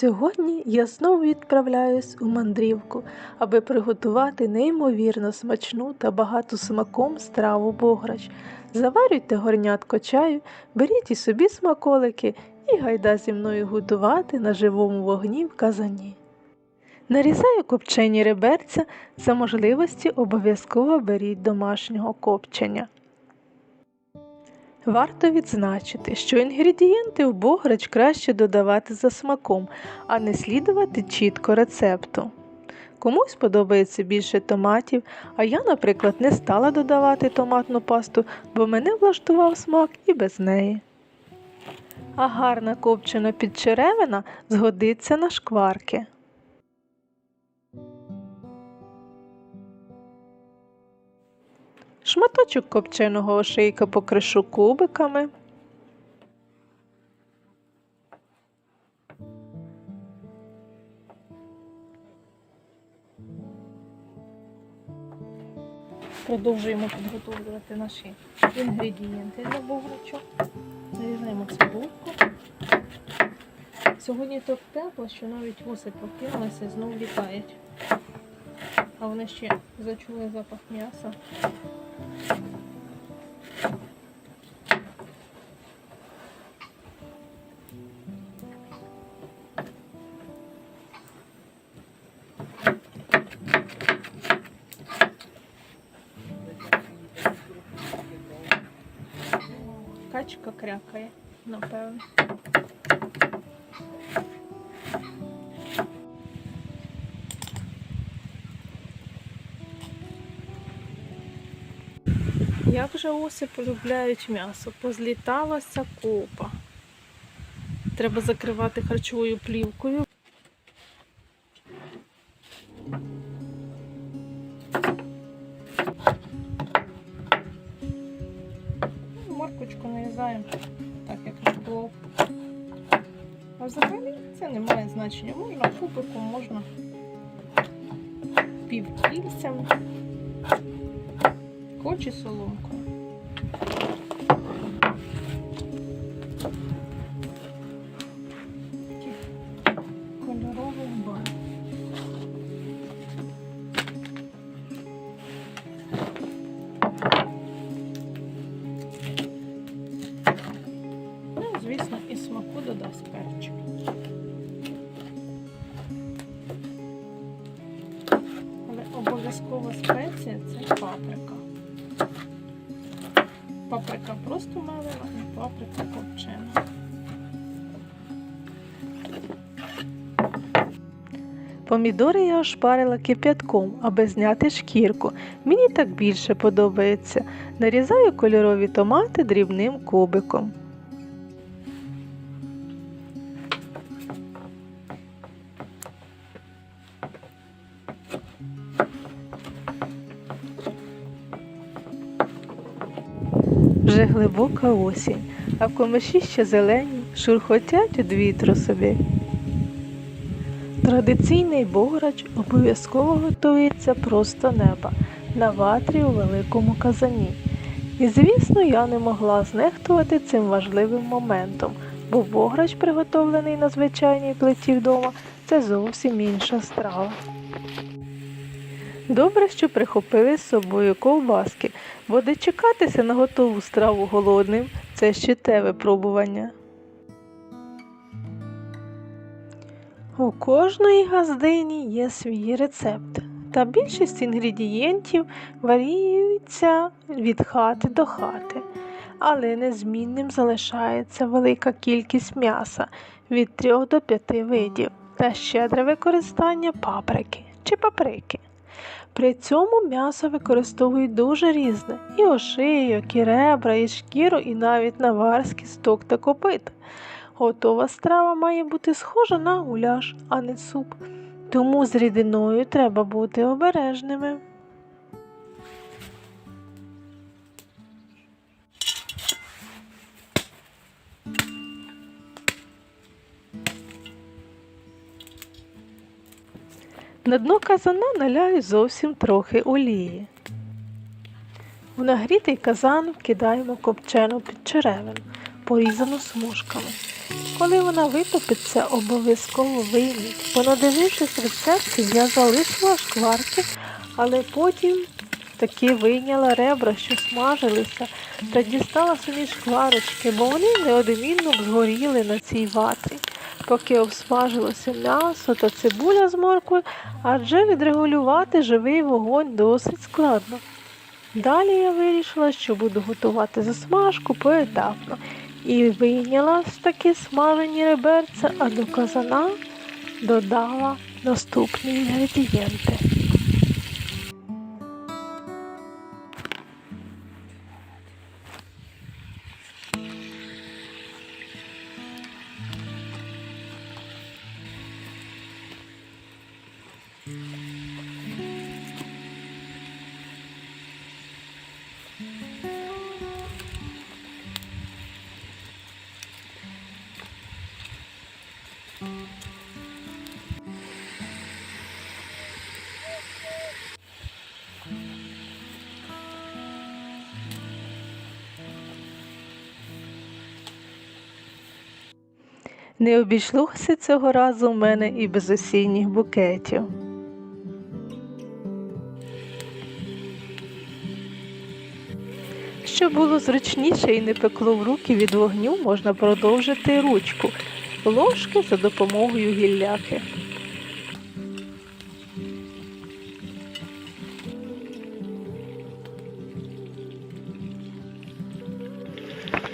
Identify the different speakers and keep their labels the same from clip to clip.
Speaker 1: Сьогодні я знову відправляюсь у мандрівку, аби приготувати неймовірно смачну та багату смаком страву бограч. Заварюйте горнятко чаю, беріть і собі смаколики і гайда зі мною готувати на живому вогні в казані. Нарізаю копчені реберця, за можливості обов'язково беріть домашнього копчення. Варто відзначити, що інгредієнти в бограч краще додавати за смаком, а не слідувати чітко рецепту. Комусь подобається більше томатів, а я, наприклад, не стала додавати томатну пасту, бо мене влаштував смак і без неї. А гарна копчена підчеревина згодиться на шкварки. Шматочок копченого ошейка покришу кубиками. Продовжуємо підготовлювати наші інгредієнти для бограчу. Нарізаємо цибульку. Сьогодні так тепло, що навіть оси прокинулися і знову літають. А вони ще зачули запах м'яса. Качка крякає, напевно. Як же оси полюбляють м'ясо? Позліталася копа. Треба закривати харчовою плівкою. Морквочку нарізаємо так, як було. А взагалі це не має значення. Можна кубиком, можна півкільцем, соломкою. Такий Паприка просто малина і паприка копчена. Помідори я ошпарила кип'ятком, аби зняти шкірку. Мені так більше подобається. Нарізаю кольорові томати дрібним кубиком. Глибока осінь, а в комиші ще зелені, шурхотять від вітру собі. Традиційний бограч обов'язково готується просто неба на ватрі у великому казані. І, звісно, я не могла знехтувати цим важливим моментом, бо бограч, приготовлений на звичайній плиті вдома, це зовсім інша страва. Добре, що прихопили з собою ковбаски, бо дочекатися на готову страву голодним це ще те випробування. У кожної газдині є свій рецепт, та більшість інгредієнтів варіюються від хати до хати, але незмінним залишається велика кількість м'яса від 3 до 5 видів та щедре використання паприки чи паприки. При цьому м'ясо використовують дуже різне і ошийок, і ребра, і шкіру, і навіть наварський сток та копит. Готова страва має бути схожа на гуляш, а не суп. Тому з рідиною треба бути обережними. На дно казана наляю зовсім трохи олії. У нагрітий казан вкидаємо копчену підчеревину, порізану смужками. коли вона витопиться, обов'язково вийміть. Бо надивившись рецепти, я залишила шкварки, але потім таки вийняла ребра, що смажилися, та дістала самі шкварочки, бо вони неодмінно згоріли на цій ватрі. Поки обсмажилося м'ясо та цибуля з морквою, адже відрегулювати живий вогонь досить складно. Далі я вирішила, що буду готувати засмажку поетапно і вийняла з таки смажені реберця, а до казана додала наступні інгредієнти. Не обійшлося цього разу в мене і без осінніх букетів. Щоб було зручніше і не пекло в руки від вогню, можна продовжити ручку ложки за допомогою гілляки.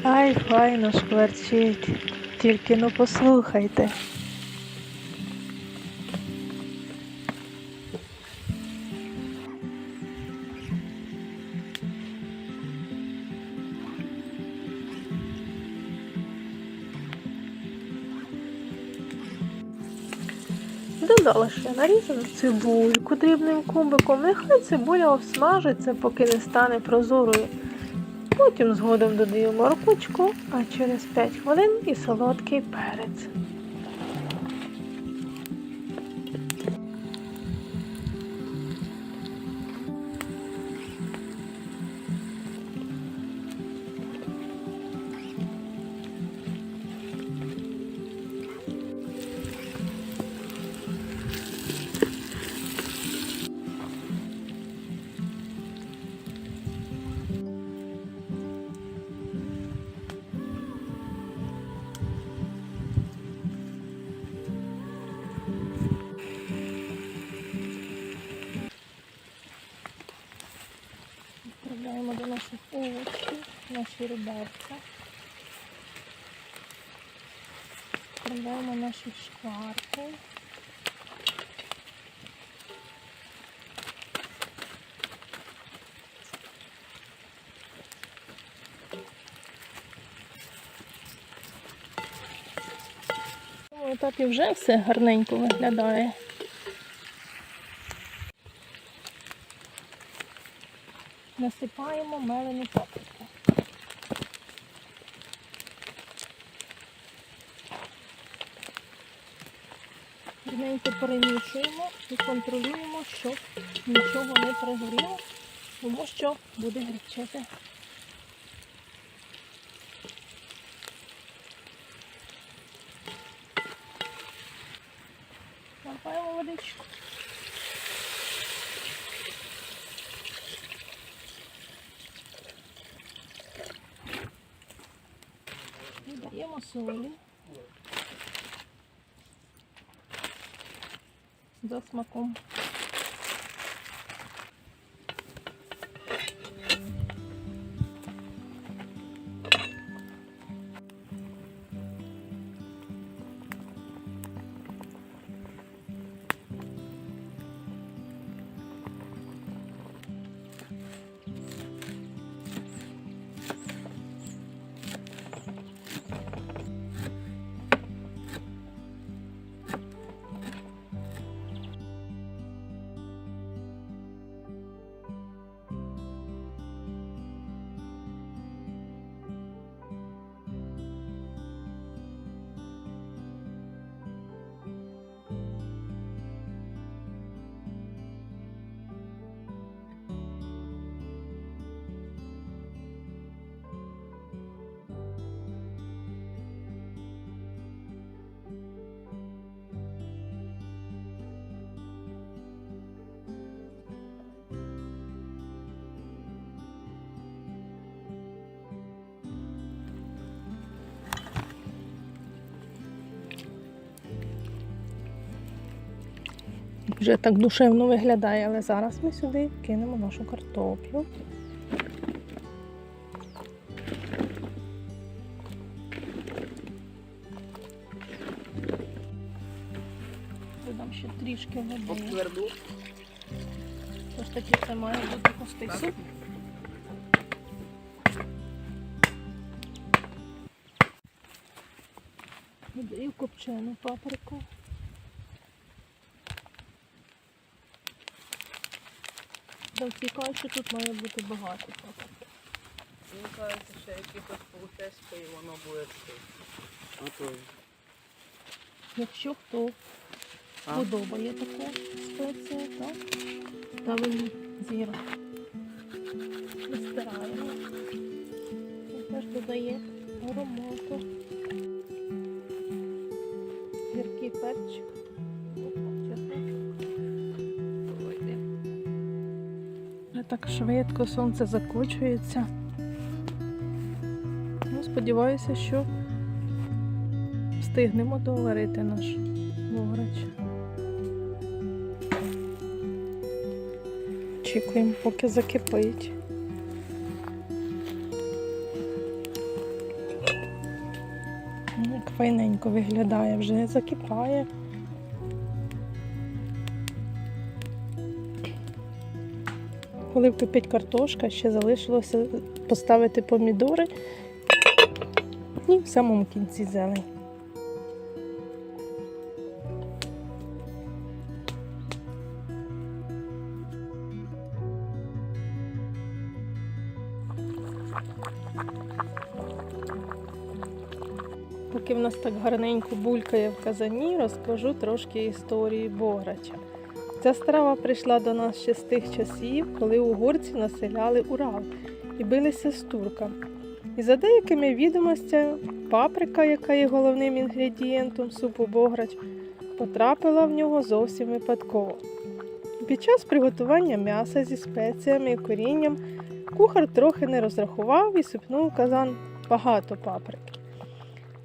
Speaker 1: Ай, файно шкварчить. Тільки ну послухайте. Додала ще нарізану цибульку дрібним кубиком. Нехай цибуля обсмажиться, поки не стане прозорою. Потім згодом додаю моркучку, а через 5 хвилин і солодкий перець. Наші реберця. Відправляємо наші шкварки. На цьому етапі вже все гарненько виглядає. Насипаємо мелену паприку. Рівненько перемішуємо і контролюємо, щоб нічого не пригоріло, тому що буде гарячити. Напаємо водичку. Додаємо солі. За смаком. Вже так душевно виглядає, але зараз ми сюди кинемо нашу картоплю. Додам ще трішки води. Ось таки це має бути густий суп. Додаю копчену паприку. Завтікаю, що тут має бути багато.
Speaker 2: Мені кажеться, що якихось полутесько і воно буде то
Speaker 1: Якщо хто
Speaker 2: А?
Speaker 1: подобає таку спецію, так ставимо зіро. І. Це теж додає аромату. Гіркий перчик. Так швидко сонце закочується. Ну, сподіваюся, що встигнемо доварити наш бограч. Очікуємо, поки закипить. Ну, Як файненько виглядає, вже закипає. Коли вкипить картошка, ще залишилося поставити помідори і в самому кінці зелень. Поки в нас так гарненько булькає в казані, розкажу трошки історії Бограча. Ця страва прийшла до нас ще з тих часів, коли угорці населяли Урал і билися з турками. І за деякими відомостями, паприка, яка є головним інгредієнтом супу Бограч, потрапила в нього зовсім випадково. Під час приготування м'яса зі спеціями і корінням кухар трохи не розрахував і сипнув в казан багато паприки.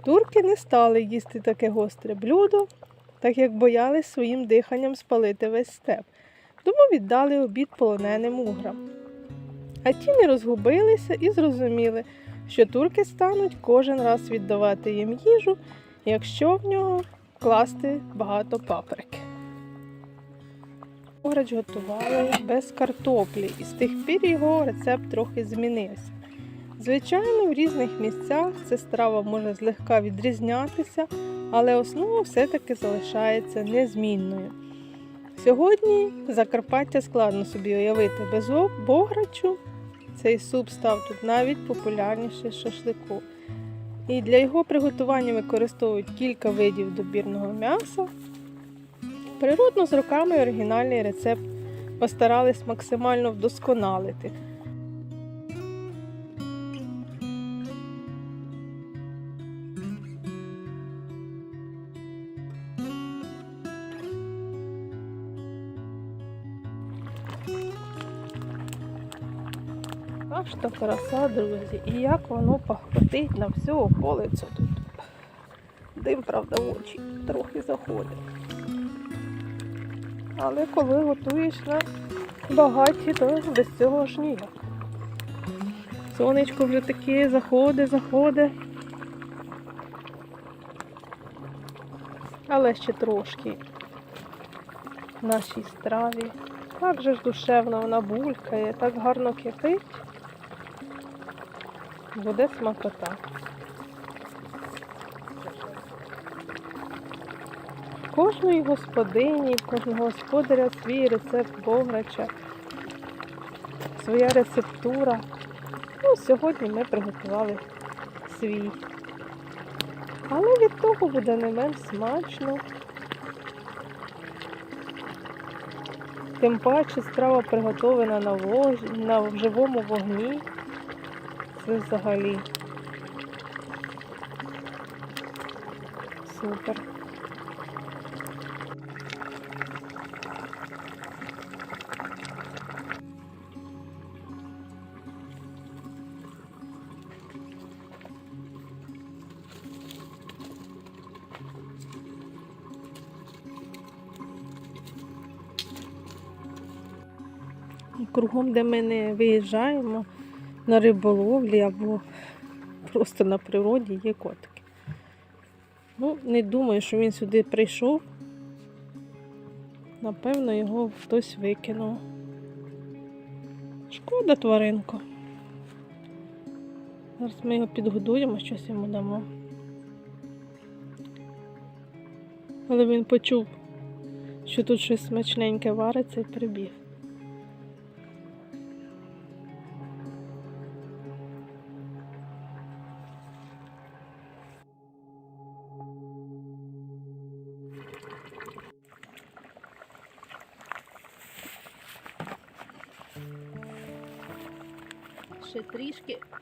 Speaker 1: Турки не стали їсти таке гостре блюдо, так як боялись своїм диханням спалити весь степ, тому віддали обід полоненим уграм. А ті не розгубилися і зрозуміли, що турки стануть кожен раз віддавати їм їжу, якщо в нього класти багато паприки. Ограч готували без картоплі, і з тих пір його рецепт трохи змінився. Звичайно, в різних місцях ця страва може злегка відрізнятися, але основа все-таки залишається незмінною. Сьогодні Закарпаття складно собі уявити без бограчу. Цей суп став тут навіть популярніший шашлику. І для його приготування використовують кілька видів добірного м'яса. Природно з роками оригінальний рецепт постарались максимально вдосконалити. Та краса, друзі, і як воно пахотить на всю околицю тут. Дим, правда, в очі трохи заходить. Але коли готуєш на багаті, то без цього ж ніяк. Сонечко вже таке заходить, заходить. Але ще трошки нашій страві. Так же ж душевно вона булькає, так гарно кипить. Буде смакота. Кожної господині, кожного господаря свій рецепт бограча, своя рецептура. Ну, сьогодні ми приготували свій. Але від того буде не менш смачно. Тим паче страва приготована на, вож... на живому вогні. Це взагалі супер. кругом, де ми не виїжджаємо на риболовлі або просто на природі, є котики. Ну, не думаю, що він сюди прийшов. Напевно, його хтось викинув. Шкода тваринку. Зараз ми його підгодуємо, щось йому дамо. Але він почув, що тут щось смачненьке вариться і прибіг.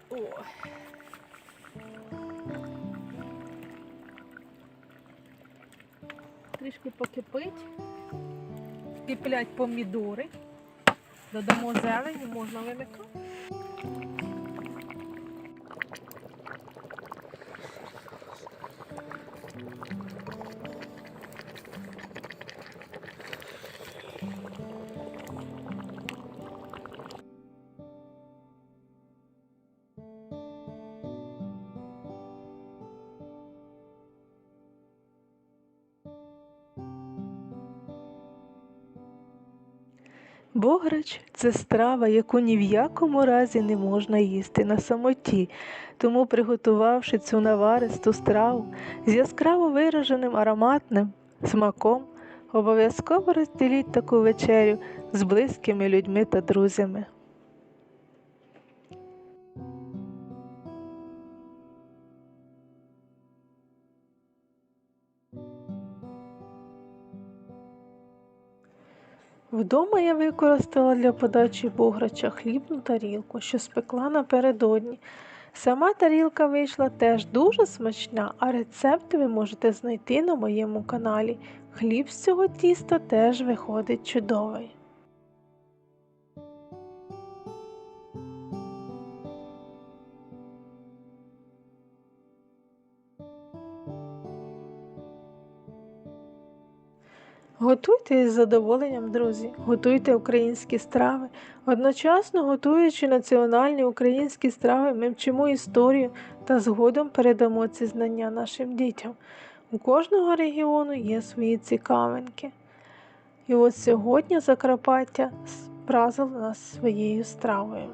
Speaker 1: О. Трішки покипить. вкиплять помідори. Додамо зелень, можна вимикати. Бограч це страва, яку ні в якому разі не можна їсти на самоті. Тому, приготувавши цю наваристу страву з яскраво вираженим ароматним смаком, обов'язково розділіть таку вечерю з близькими людьми та друзями. Вдома я використала для подачі бограча хлібну тарілку, що спекла напередодні. Сама тарілка вийшла теж дуже смачна, а рецепт ви можете знайти на моєму каналі. Хліб з цього тіста теж виходить чудовий. Готуйте із задоволенням, друзі, готуйте українські страви. Одночасно готуючи національні українські страви, ми вчимо історію та згодом передамо ці знання нашим дітям. У кожного регіону є свої цікавинки. І от сьогодні Закарпаття вразило нас своєю стравою.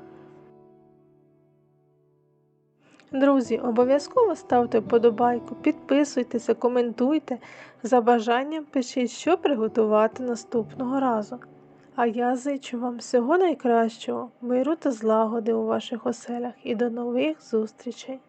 Speaker 1: Друзі, обов'язково ставте вподобайку, підписуйтеся, коментуйте. За бажанням пишіть, що приготувати наступного разу. А я зичу вам всього найкращого, миру та злагоди у ваших оселях і до нових зустрічей!